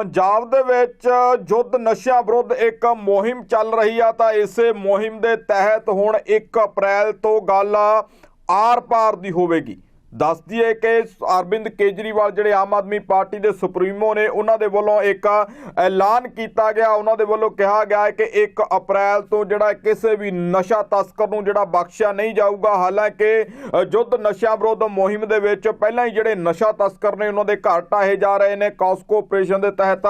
ਪੰਜਾਬ ਦੇ ਵਿੱਚ ਯੁੱਧ ਨਸ਼ਿਆਂ ਵਿਰੁੱਧ ਇੱਕ ਮੁਹਿੰਮ ਚੱਲ ਰਹੀ ਆ, ਤਾਂ ਇਸੇ ਮੁਹਿੰਮ ਦੇ ਤਹਿਤ ਹੁਣ 1 ਅਪ੍ਰੈਲ ਤੋਂ ਗੱਲ ਆਰ-ਪਾਰ ਦੀ ਹੋਵੇਗੀ। ਦੱਸ ਦਈਏ ਕਿ ਅਰਵਿੰਦ ਕੇਜਰੀਵਾਲ ਜਿਹੜੇ ਆਮ ਆਦਮੀ ਪਾਰਟੀ ਦੇ ਸੁਪਰੀਮੋ ਨੇ ਉਹਨਾਂ ਦੇ ਵੱਲੋਂ ਇੱਕ ਐਲਾਨ ਕੀਤਾ ਗਿਆ। ਉਹਨਾਂ ਦੇ ਵੱਲੋਂ ਕਿਹਾ ਗਿਆ ਹੈ ਕਿ 1 ਅਪ੍ਰੈਲ ਤੋਂ ਜਿਹੜਾ ਕਿਸੇ ਵੀ ਨਸ਼ਾ ਤਸਕਰ ਨੂੰ ਜਿਹੜਾ ਬਖਸ਼ਿਆ ਨਹੀਂ ਜਾਊਗਾ। ਹਾਲਾਂਕਿ ਅ, ਯੁੱਧ ਨਸ਼ਿਆਂ ਵਿਰੁੱਧ ਮੁਹਿੰਮ ਦੇ ਵਿੱਚ ਪਹਿਲਾਂ ਹੀ ਜਿਹੜੇ ਨਸ਼ਾ ਤਸਕਰ ਨੇ ਉਹਨਾਂ ਦੇ ਘਰ ਢਾਹੇ ਜਾ ਰਹੇ ਨੇ। ਕਾਸਕੋ ਆਪਰੇਸ਼ਨ ਦੇ ਤਹਿਤ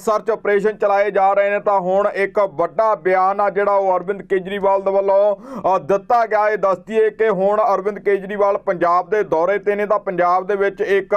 ਸਰਚ ਆਪਰੇਸ਼ਨ ਚਲਾਏ ਜਾ ਰਹੇ ਨੇ। ਤਾਂ ਹੁਣ ਇੱਕ ਵੱਡਾ ਬਿਆਨ ਆ ਜਿਹੜਾ ਉਹ ਅਰਵਿੰਦ ਕੇਜਰੀਵਾਲ ਦੇ ਵੱਲੋਂ ਦਿੱਤਾ ਗਿਆ ਹੈ। ਦੱਸ ਦਈਏ ਕਿ ਹੁਣ ਅਰਵਿੰਦ ਕੇਜਰੀਵਾਲ ਪੰਜਾਬ ਦੇ ਦੌਰੇ ਤੇ ਨੇ ਤਾਂ ਪੰਜਾਬ ਦੇ ਵਿੱਚ ਇੱਕ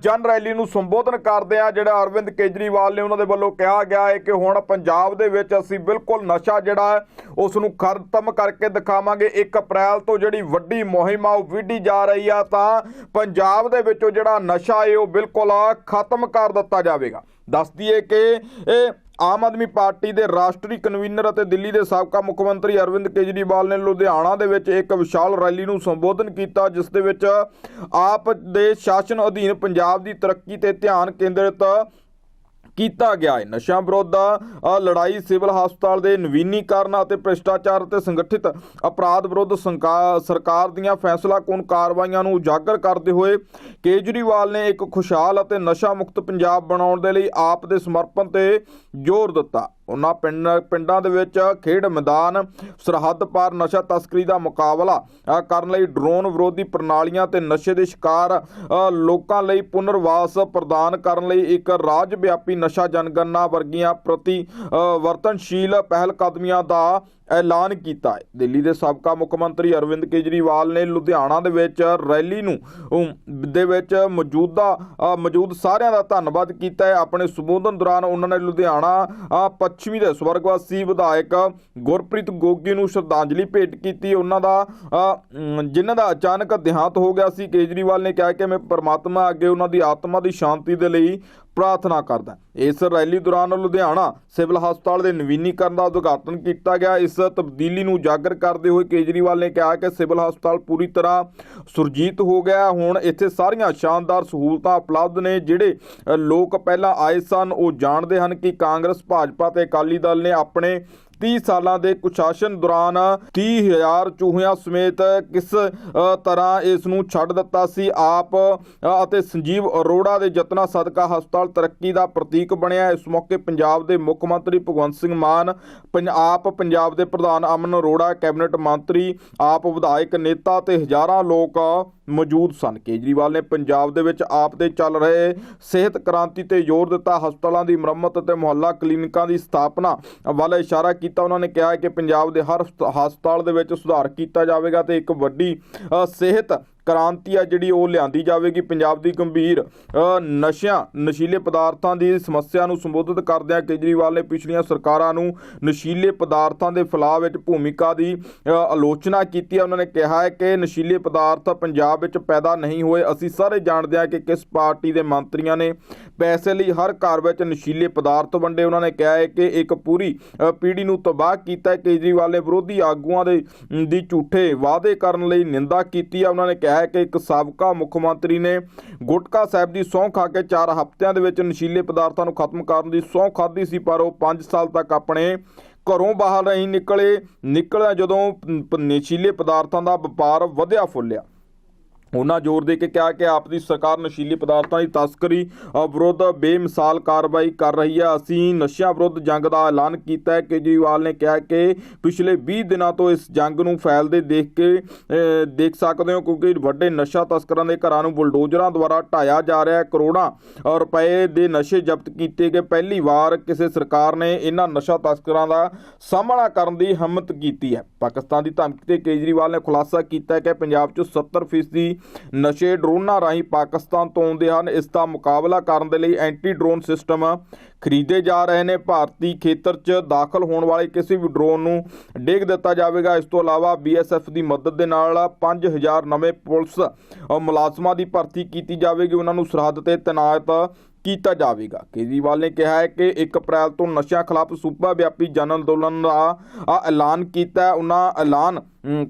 ਜਨ ਰੈਲੀ ਨੂੰ ਸੰਬੋਧਨ ਕਰਦੇ ਆ, ਜਿਹੜਾ ਅਰਵਿੰਦ ਕੇਜਰੀਵਾਲ ਨੇ ਉਹਨਾਂ ਦੇ ਵੱਲੋਂ ਕਿਹਾ ਗਿਆ ਹੈ ਕਿ ਹੁਣ ਪੰਜਾਬ ਦੇ ਵਿੱਚ ਅਸੀਂ ਬਿਲਕੁਲ ਨਸ਼ਾ ਜਿਹੜਾ ਉਸ ਨੂੰ ਖਤਮ ਕਰਕੇ ਦਿਖਾਵਾਂਗੇ। 1 ਅਪ੍ਰੈਲ ਤੋਂ ਜਿਹੜੀ ਵੱਡੀ ਮੁਹਿੰਮ ਆ, ਉਹ ਵਿੱਢੀ ਜਾ ਰਹੀ ਆ, ਤਾਂ ਪੰਜਾਬ ਦੇ ਵਿੱਚੋਂ ਜਿਹੜਾ ਨਸ਼ਾ ਹੈ, ਉਹ ਬਿਲਕੁਲ ਖਤਮ ਕਰ ਦਿੱਤਾ ਜਾਵੇਗਾ। ਦੱਸ ਦਈਏ ਕਿ ਇਹ ਆਮ ਆਦਮੀ ਪਾਰਟੀ ਦੇ ਰਾਸ਼ਟਰੀ ਕਨਵੀਨਰ ਅਤੇ ਦਿੱਲੀ ਦੇ ਸਾਬਕਾ ਮੁੱਖ ਮੰਤਰੀ ਅਰਵਿੰਦ ਕੇਜਰੀਵਾਲ ਨੇ ਲੁਧਿਆਣਾ ਦੇ ਵਿੱਚ ਇੱਕ ਵਿਸ਼ਾਲ ਰੈਲੀ ਨੂੰ ਸੰਬੋਧਨ ਕੀਤਾ, ਜਿਸ ਦੇ ਵਿੱਚ ਆਪ ਦੇ ਸ਼ਾਸਨ ਅਧੀਨ ਪੰਜਾਬ ਦੀ ਤਰੱਕੀ ਤੇ ਧਿਆਨ ਕੇਂਦਰਿਤ ਕੀਤਾ ਗਿਆ ਹੈ। ਨਸ਼ਾ ਵਿਰੁੱਧ ਅ, ਲੜਾਈ ਸਿਵਲ ਹਸਪਤਾਲ ਦੇ ਨਵੀਨੀਕਰਨ ਅਤੇ ਭ੍ਰਿਸ਼ਟਾਚਾਰ ਅਤੇ ਸੰਗਠਿਤ ਅਪਰਾਧ ਵਿਰੁੱਧ ਸੰਕਾ- ਸਰਕਾਰ ਦੀਆਂ ਫੈਸਲਾਕੁਨ ਕਾਰਵਾਈਆਂ ਨੂੰ ਉਜਾਗਰ ਕਰਦੇ ਹੋਏ ਕੇਜਰੀਵਾਲ ਨੇ ਇੱਕ ਖੁਸ਼ਹਾਲ ਅਤੇ ਨਸ਼ਾ ਮੁਕਤ ਪੰਜਾਬ ਬਣਾਉਣ ਦੇ ਲਈ ਆਪ ਦੇ ਸਮਰਪਣ ਤੇ ਜ਼ੋਰ ਦਿੱਤਾ। ਉਹਨਾਂ ਪਿੰਡ ਪਿੰਡਾਂ ਦੇ ਵਿੱਚ ਖੇਡ ਮੈਦਾਨ ਸਰਹੱਦ ਪਾਰ ਨਸ਼ਾ ਤਸਕਰੀ ਦਾ ਮੁਕਾਬਲਾ ਕਰਨ ਲਈ ਡਰੋਨ ਵਿਰੋਧੀ ਪ੍ਰਣਾਲੀਆਂ ਤੇ ਨਸ਼ੇ ਦੇ ਸ਼ਿਕਾਰ ਲੋਕਾਂ ਲਈ ਪੁਨਰਵਾਸ ਪ੍ਰਦਾਨ ਕਰਨ ਲਈ ਇੱਕ ਰਾਜ ਵਿਆਪੀ ਨਸ਼ਾ ਜਨਗਣਨਾ ਵਰਗੀਆਂ ਪ੍ਰਤੀ ਅ, ਵਰਤਨਸ਼ੀਲ ਪਹਿਲ ਕਦਮੀਆਂ ਦਾ ਐਲਾਨ ਕੀਤਾ ਹੈ। ਦਿੱਲੀ ਦੇ ਸਾਬਕਾ ਮੁੱਖ ਮੰਤਰੀ ਅਰਵਿੰਦ ਕੇਜਰੀਵਾਲ ਨੇ ਲੁਧਿਆਣਾ ਦੇ ਵਿੱਚ ਰੈਲੀ ਨੂੰ ਦੇ ਵਿੱਚ ਮੌਜੂਦਾ ਮੌਜੂਦ ਸਾਰਿਆਂ ਦਾ ਧੰਨਵਾਦ ਕੀਤਾ ਹੈ। ਆਪਣੇ ਸੰਬੋਧਨ ਦੌਰਾਨ ਉਹਨਾਂ ਨੇ ਲੁਧਿਆਣਾ ਅ, ਪੱਛਮੀ ਦੇ ਸਵਰਗਵਾਸੀ ਵਿਧਾਇਕ ਗੁਰਪ੍ਰੀਤ ਗੋਗੀ ਨੂੰ ਸ਼ਰਧਾਂਜਲੀ ਭੇਟ ਕੀਤੀ। ਉਹਨਾਂ ਦਾ ਅ, ਅਮ, ਜਿਨ੍ਹਾਂ ਦਾ ਅਚਾਨਕ ਦੇਹਾਂਤ ਹੋ ਗਿਆ ਸੀ ਕੇਜਰੀਵਾਲ ਨੇ ਕਿਹਾ ਕਿ ਮੈਂ ਪਰਮਾਤਮਾ ਅੱਗੇ ਉਹਨਾਂ ਦੀ ਆਤਮਾ ਦੀ ਸ਼ਾਂਤੀ ਦੇ ਲਈ ਪ੍ਰਾਰਥਨਾ ਕਰਦਾ ਇਸ ਰੈਲੀ ਦੌਰਾਨ ਲੁਧਿਆਣਾ ਸਿਵਲ ਹਸਪਤਾਲ ਦੇ ਨਵੀਨੀਕਰਨ ਦਾ ਉਦਘਾਟਨ ਕੀਤਾ ਗਿਆ। ਇਸ ਤਬਦੀਲੀ ਨੂੰ ਉਜਾਗਰ ਕਰਦੇ ਹੋਏ ਕੇਜਰੀਵਾਲ ਨੇ ਕਿਹਾ ਕਿ ਸਿਵਲ ਹਸਪਤਾਲ ਪੂਰੀ ਤਰ੍ਹਾਂ ਸੁਰਜੀਤ ਹੋ ਗਿਆ ਹੁਣ ਇੱਥੇ ਸਾਰੀਆਂ ਸ਼ਾਨਦਾਰ ਸਹੂਲਤਾਂ ਉਪਲਬਧ ਨੇ, ਜਿਹੜੇ ਲੋਕ ਪਹਿਲਾਂ ਆਏ ਸਨ, ਉਹ ਜਾਣਦੇ ਹਨ ਕਿ ਕਾਂਗਰਸ, ਭਾਜਪਾ ਤੇ ਅਕਾਲੀ ਦਲ ਨੇ ਆਪਣੇ 30 ਸਾਲਾਂ ਦੇ ਕੁਸ਼ਾਸਨ ਦੌਰਾਨ 30000 ਚੂਹਿਆਂ ਸਮੇਤ ਕਿਸ ਤਰ੍ਹਾਂ ਇਸ ਨੂੰ ਛੱਡ ਦਿੱਤਾ ਸੀ ਆਪ ਅਤੇ ਸੰਜੀਵ ਅਰੋੜਾ ਦੇ ਯਤਨਾਂ ਸਦਕਾ ਹਸਪਤਾਲ ਤਰੱਕੀ ਦਾ ਪ੍ਰਤੀਕ ਬਣਿਆ। ਇਸ ਮੌਕੇ ਪੰਜਾਬ ਦੇ ਮੁੱਖ ਮੰਤਰੀ ਭਗਵੰਤ ਸਿੰਘ ਮਾਨ ਪੰਜਾਬ ਪੰਜਾਬ ਦੇ ਪ੍ਰਧਾਨ ਅਮਨ ਅਰੋੜਾ, ਕੈਬਨਿਟ ਮੰਤਰੀ, ਆਪ ਵਿਧਾਇਕ ਨੇਤਾ ਤੇ ਹਜ਼ਾਰਾਂ ਲੋਕ ਮੌਜੂਦ ਸਨ। ਕੇਜਰੀਵਾਲ ਨੇ ਪੰਜਾਬ ਦੇ ਵਿੱਚ ਆਪ ਦੇ ਚੱਲ ਰਹੇ ਸਿਹਤ ਕ੍ਰਾਂਤੀ ਤੇ ਜ਼ੋਰ ਦਿੱਤਾ। ਹਸਪਤਾਲਾਂ ਦੀ ਮੁਰੰਮਤ ਅਤੇ ਮੁਹੱਲਾ ਕਲੀਨਿਕਾਂ ਦੀ ਸਥਾਪਨਾ ਵੱਲ ਇਸ਼ਾਰਾ ਕੀਤਾ। ਉਹਨਾਂ ਨੇ ਕਿਹਾ ਕਿ ਪੰਜਾਬ ਦੇ ਹਰ ਹਸਪ- ਹਸਪਤਾਲ ਦੇ ਵਿੱਚ ਸੁਧਾਰ ਕੀਤਾ ਜਾਵੇਗਾ ਤੇ ਇੱਕ ਵੱਡੀ ਸਿਹਤ ਕ੍ਰਾਂਤੀ ਆ ਜਿਹੜੀ ਉਹ ਲਿਆਂਦੀ ਜਾਵੇਗੀ। ਪੰਜਾਬ ਦੀ ਗੰਭੀਰ ਨਸ਼ਿਆਂ, ਨਸ਼ੀਲੇ ਪਦਾਰਥਾਂ ਦੀ ਸਮੱਸਿਆ ਨੂੰ ਸੰਬੋਧਿਤ ਕਰਦਿਆਂ ਕੇਜਰੀਵਾਲ ਨੇ ਪਿਛਲੀਆਂ ਸਰਕਾਰਾਂ ਨੂੰ ਨਸ਼ੀਲੇ ਪਦਾਰਥਾਂ ਦੇ ਫੈਲਾਅ ਵਿੱਚ ਭੂਮਿਕਾ ਦੀ ਆਲੋਚਨਾ ਕੀਤੀ ਹੈ ਉਹਨਾਂ ਨੇ ਕਿਹਾ ਹੈ ਕਿ ਨਸ਼ੀਲੇ ਪਦਾਰਥ ਪੰਜਾਬ ਵਿੱਚ ਪੈਦਾ ਨਹੀਂ ਹੋਏ। ਅਸੀਂ ਸਾਰੇ ਜਾਣਦੇ ਹਾਂ ਕਿ ਕਿਸ ਪਾਰਟੀ ਦੇ ਮੰਤਰੀਆਂ ਨੇ ਪੈਸੇ ਲਈ ਹਰ ਘਰ ਵਿੱਚ ਨਸ਼ੀਲੇ ਪਦਾਰਥ ਵੰਡੇ। ਉਹਨਾਂ ਨੇ ਕਿਹਾ ਹੈ ਕਿ ਇੱਕ ਪੂਰੀ ਪੀੜ੍ਹੀ ਨੂੰ ਤਬਾਹ ਕੀਤਾ ਹੈ। ਕੇਜਰੀਵਾਲ ਨੇ ਵਿਰੋਧੀ ਆਗੂਆਂ ਦੇ ਦੀ ਝੂਠੇ ਵਾਅਦੇ ਕਰਨ ਲਈ ਨਿੰਦਾ ਕੀਤੀ ਹੈ ਉਹਨਾਂ ਨੇ ਕਿਹਾ ਹੈ ਕਿ ਇੱਕ ਸਾਬਕਾ ਮੁੱਖ ਮੰਤਰੀ ਨੇ ਗੁਟਕਾ ਸਾਹਿਬ ਦੀ ਸਹੁੰ ਖਾ ਕੇ 4 ਹਫ਼ਤਿਆਂ ਦੇ ਵਿੱਚ ਨਸ਼ੀਲੇ ਪਦਾਰਥਾਂ ਨੂੰ ਖਤਮ ਕਰਨ ਦੀ ਸਹੁੰ ਖਾਧੀ ਸੀ, ਪਰ ਉਹ 5 ਸਾਲ ਤੱਕ ਆਪਣੇ ਘਰੋਂ ਬਾਹਰ ਨਹੀਂ ਨਿਕਲੇ। ਨਿਕਲਿਆ ਜਦੋਂ ਨਸ਼ੀਲੇ ਪਦਾਰਥਾਂ ਦਾ ਵਪਾਰ ਵਧਿਆ ਫੁੱਲਿਆ। ਉਹਨਾਂ ਜ਼ੋਰ ਦੇ ਕੇ ਕਿਹਾ ਕਿ ਆਪ ਦੀ ਸਰਕਾਰ ਨਸ਼ੀਲੀ ਪਦਾਰਥਾਂ ਦੀ ਤਸਕਰੀ ਵਿਰੁੱਧ ਬੇਮਿਸਾਲ ਕਾਰਵਾਈ ਕਰ ਰਹੀ ਹੈ। ਅਸੀਂ ਨਸ਼ਿਆਂ ਵਿਰੁੱਧ ਜੰਗ ਦਾ ਐਲਾਨ ਕੀਤਾ ਹੈ। ਕੇਜਰੀਵਾਲ ਨੇ ਕਿਹਾ ਕਿ ਪਿਛਲੇ 20 ਦਿਨਾਂ ਤੋਂ ਇਸ ਜੰਗ ਨੂੰ ਫੈਲਦੇ ਦੇਖ ਕੇ ਦੇਖ ਸਕਦੇ ਹੋ ਕਿਉਂਕਿ ਵੱਡੇ ਨਸ਼ਾ ਤਸਕਰਾਂ ਦੇ ਘਰਾਂ ਨੂੰ ਬੁਲਡੋਜ਼ਰਾਂ ਦੁਆਰਾ ਢਾਇਆ ਜਾ ਰਿਹਾ ਹੈ। ਕਰੋੜਾਂ ਰੁਪਏ ਦੇ ਨਸ਼ੇ ਜ਼ਬਤ ਕੀਤੇ ਗਏ। ਪਹਿਲੀ ਵਾਰ ਕਿਸੇ ਸਰਕਾਰ ਨੇ ਇਹਨਾਂ ਨਸ਼ਾ ਤਸਕਰਾਂ ਦਾ ਸਾਹਮਣਾ ਕਰਨ ਦੀ ਹਿੰਮਤ ਕੀਤੀ ਹੈ। ਪਾਕਿਸਤਾਨ ਦੀ ਧਮਕੀ ਤੇ ਕੇਜਰੀਵਾਲ ਨੇ ਖੁਲਾਸਾ ਕੀਤਾ ਕਿ ਪੰਜਾਬ 'ਚ 70% ਨਸ਼ੇ ਡਰੋਨਾਂ ਰਾਹੀਂ ਪਾਕਿਸਤਾਨ ਤੋਂ ਆਉਂਦੇ ਹਨ। ਇਸ ਦਾ ਮੁਕਾਬਲਾ ਕਰਨ ਦੇ ਲਈ ਐਂਟੀ ਡਰੋਨ ਸਿਸਟਮ ਖਰੀਦੇ ਜਾ ਰਹੇ ਨੇ। ਭਾਰਤੀ ਖੇਤਰ 'ਚ ਦਾਖਲ ਹੋਣ ਵਾਲੇ ਕਿਸੇ ਵੀ ਡਰੋਨ ਨੂੰ ਡੇਗ ਦਿੱਤਾ ਜਾਵੇਗਾ। ਇਸ ਤੋਂ ਇਲਾਵਾ ਬੀਐਸਐਫ ਦੀ ਮਦਦ ਦੇ ਨਾਲ 5000 ਨਵੇਂ ਪੁਲਿਸ ਮੁਲਾਜ਼ਮਾਂ ਦੀ ਭਰਤੀ ਕੀਤੀ ਜਾਵੇਗੀ। ਉਹਨਾਂ ਨੂੰ ਸਰਹੱਦ ਤੇ ਤੈਨਾਤ ਕੀਤਾ ਜਾਵੇਗਾ। ਕੇਜਰੀਵਾਲ ਨੇ ਕਿਹਾ ਹੈ ਕਿ 1 ਅਪ੍ਰੈਲ ਤੋਂ ਨਸ਼ਿਆਂ ਖਿਲਾਫ ਸੂਬਾ ਵਿਆਪੀ ਜਨ ਅੰਦੋਲਨ ਦਾ ਐਲਾਨ ਕੀਤਾ ਉਹਨਾਂ ਐਲਾਨ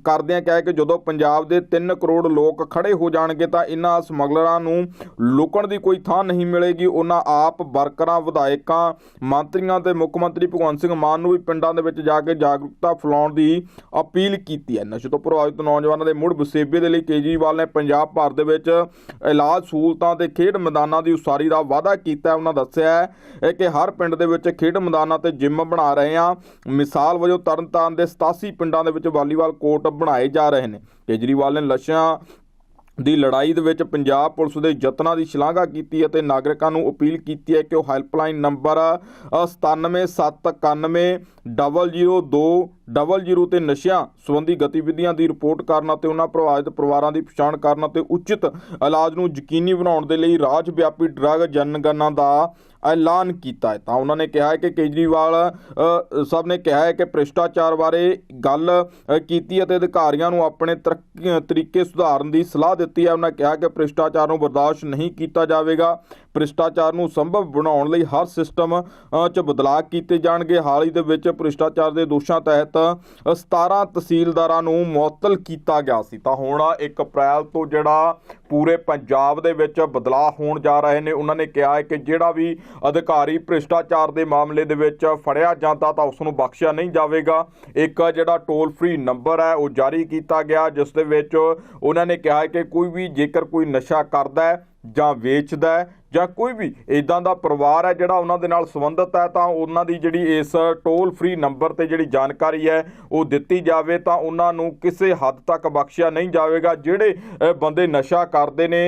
ਕਰਦਿਆਂ ਕਿਹਾ ਕਿ ਜਦੋਂ ਪੰਜਾਬ ਦੇ 3 ਕਰੋੜ ਲੋਕ ਖੜੇ ਹੋ ਜਾਣਗੇ ਤਾਂ ਇਹਨਾਂ ਸਮਗਲਰਾਂ ਨੂੰ ਲੁਕਣ ਦੀ ਕੋਈ ਥਾਂ ਨਹੀਂ ਮਿਲੇਗੀ। ਉਹਨਾਂ ਆਪ ਵਰਕਰਾਂ, ਵਿਧਾਇਕ ਮੰਤਰੀਆਂ ਤੇ ਮੁੱਖ ਮੰਤਰੀ ਭਗਵੰਤ ਸਿੰਘ ਮਾਨ ਨੂੰ ਵੀ ਪਿੰਡਾਂ ਦੇ ਵਿੱਚ ਜਾ ਕੇ ਜਾਗਰੂਕਤਾ ਫੈਲਾਉਣ ਦੀ ਅਪੀਲ ਕੀਤੀ ਹੈ। ਨਸ਼ੇ ਤੋਂ ਪ੍ਰਭਾਵਿਤ ਨੌਜਵਾਨਾਂ ਦੇ ਮੁੜ ਵਸੇਬੇ ਦੇ ਲਈ ਕੇਜਰੀਵਾਲ ਨੇ ਪੰਜਾਬ ਭਰ ਦੇ ਵਿੱਚ ਇਲਾਜ ਸਹੂਲਤਾਂ ਤੇ ਖੇਡ ਮੈਦਾਨਾਂ ਦੀ ਉਸਾਰੀ ਦਾ ਵਾਅਦਾ ਕੀਤਾ ਹੈ। ਉਹਨਾਂ ਦੱਸਿਆ ਹੈ ਕਿ ਹਰ ਪਿੰਡ ਦੇ ਵਿੱਚ ਖੇਡ ਮੈਦਾਨਾਂ ਤੇ ਜਿਮ ਬਣਾ ਰਹੇ ਹਾਂ। ਮਿਸਾਲ ਵਜੋਂ ਤਰਨਤਾਰਨ ਦੇ 87 ਪਿੰਡਾਂ ਦੇ ਵਿੱਚ ਵਾਲੀਬਾਲ ਕੋਰਟ ਬਣਾਏ ਜਾ ਰਹੇ ਨੇ। ਕੇਜਰੀਵਾਲ ਨੇ ਨਸ਼ਿਆਂ ਦੀ ਲੜਾਈ ਦੇ ਵਿੱਚ ਪੰਜਾਬ ਪੁਲਿਸ ਦੇ ਯਤਨਾਂ ਦੀ ਸ਼ਲਾਘਾ ਕੀਤੀ ਅਤੇ ਨਾਗਰਿਕਾਂ ਨੂੰ ਅਪੀਲ ਕੀਤੀ ਹੈ ਕਿ ਉਹ ਹੈਲਪਲਾਈਨ ਨੰਬਰ 9779002000 ਤੇ ਨਸ਼ਿਆਂ ਸੰਬੰਧੀ ਗਤੀਵਿਧੀਆਂ ਦੀ ਰਿਪੋਰਟ ਕਰਨ ਅਤੇ ਉਹਨਾਂ ਪ੍ਰਭਾਵਿਤ ਪਰਿਵਾਰਾਂ ਦੀ ਪਛਾਣ ਕਰਨ ਅਤੇ ਉਚਿਤ ਇਲਾਜ ਨੂੰ ਯਕੀਨੀ ਬਣਾਉਣ ਦੇ ਲਈ ਰਾਜ ਵਿਆਪੀ ਡਰੱਗ ਜਨਗਣਨਾ ਦਾ ਐਲਾਨ ਕੀਤਾ ਹੈ। ਤਾਂ ਉਹਨਾਂ ਨੇ ਕਿਹਾ ਹੈ ਕਿ ਕੇਜਰੀਵਾਲ ਸਭ ਨੇ ਕਿਹਾ ਹੈ ਕਿ ਭ੍ਰਿਸ਼ਟਾਚਾਰ ਬਾਰੇ ਗੱਲ ਕੀਤੀ ਅਤੇ ਅਧਿਕਾਰੀਆਂ ਨੂੰ ਆਪਣੇ ਤਰੱਕੀ- ਤਰੀਕੇ ਸੁਧਾਰਨ ਦੀ ਸਲਾਹ ਦਿੱਤੀ ਹੈ। ਉਹਨਾਂ ਕਿਹਾ ਕਿ ਭ੍ਰਿਸ਼ਟਾਚਾਰ ਨੂੰ ਬਰਦਾਸ਼ਤ ਨਹੀਂ ਕੀਤਾ ਜਾਵੇਗਾ। ਭ੍ਰਿਸ਼ਟਾਚਾਰ ਨੂੰ ਸੰਭਵ ਬਣਾਉਣ ਲਈ ਹਰ ਸਿਸਟਮ 'ਚ ਬਦਲਾਅ ਕੀਤੇ ਜਾਣਗੇ। ਹਾਲ ਹੀ ਦੇ ਵਿੱਚ ਭ੍ਰਿਸ਼ਟਾਚਾਰ ਦੇ ਦੋਸ਼ਾਂ ਤਹਿਤ ਅ, 17 ਤਹਿਸੀਲਦਾਰਾਂ ਨੂੰ ਮੁਅੱਤਲ ਕੀਤਾ ਗਿਆ ਸੀ। ਤਾਂ ਹੁਣ 1 ਅਪ੍ਰੈਲ ਤੋਂ ਜਿਹੜਾ ਪੂਰੇ ਪੰਜਾਬ ਦੇ ਵਿੱਚ ਬਦਲਾਅ ਹੋਣ ਜਾ ਰਹੇ ਨੇ ਉਹਨਾਂ ਨੇ ਕਿਹਾ ਹੈ ਕਿ ਜਿਹੜਾ ਵੀ ਅਧਿਕਾਰੀ ਭ੍ਰਿਸ਼ਟਾਚਾਰ ਦੇ ਮਾਮਲੇ ਦੇ ਵਿੱਚ ਫੜਿਆ ਜਾਂਦਾ ਤਾਂ ਉਸ ਨੂੰ ਬਖਸ਼ਿਆ ਨਹੀਂ ਜਾਵੇਗਾ। ਇੱਕ ਜਿਹੜਾ ਟੋਲ ਫ੍ਰੀ ਨੰਬਰ ਹੈ ਉਹ ਜਾਰੀ ਕੀਤਾ ਗਿਆ ਜਿਸ ਦੇ ਵਿੱਚ ਉਹਨਾਂ ਨੇ ਕਿਹਾ ਹੈ ਕਿ ਕੋਈ ਵੀ ਜੇਕਰ ਕੋਈ ਨਸ਼ਾ ਕਰਦਾ ਹੈ ਜਾਂ ਵੇਚਦਾ ਹੈ ਜਾਂ ਕੋਈ ਵੀ ਇਦਾਂ ਦਾ ਪਰਿਵਾਰ ਹੈ ਜਿਹੜਾ ਉਹਨਾਂ ਦੇ ਨਾਲ ਸੰਬੰਧਿਤ ਹੈ, ਤਾਂ ਉਹਨਾਂ ਦੀ ਜਿਹੜੀ ਇਸ ਟੋਲ ਫ੍ਰੀ ਨੰਬਰ ਤੇ ਜਿਹੜੀ ਜਾਣਕਾਰੀ ਹੈ, ਉਹ ਦਿੱਤੀ ਜਾਵੇ, ਤਾਂ ਉਹਨਾਂ ਨੂੰ ਕਿਸੇ ਹੱਦ ਤੱਕ ਬਖਸ਼ਿਆ ਨਹੀਂ ਜਾਵੇਗਾ। ਜਿਹੜੇ ਬੰਦੇ ਨਸ਼ਾ ਕਰਦੇ ਨੇ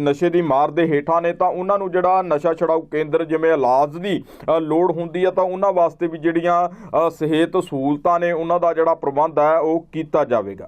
ਨਸ਼ੇ ਦੀ ਮਾਰ ਦੇ ਹੇਠਾਂ ਨੇ, ਤਾਂ ਉਹਨਾਂ ਨੂੰ ਜਿਹੜਾ ਨਸ਼ਾ ਛਡਾਊ ਕੇਂਦਰ ਜਿਵੇਂ ਇਲਾਜ ਦੀ ਲੋੜ ਹੁੰਦੀ ਹੈ, ਤਾਂ ਉਹਨਾਂ ਵਾਸਤੇ ਵੀ ਜਿਹੜੀਆਂ ਸਿਹਤ ਸਹੂਲਤਾਂ ਨੇ, ਉਹਨਾਂ ਦਾ ਜਿਹੜਾ ਪ੍ਰਬੰਧ ਹੈ, ਉਹ ਕੀਤਾ ਜਾਵੇਗਾ।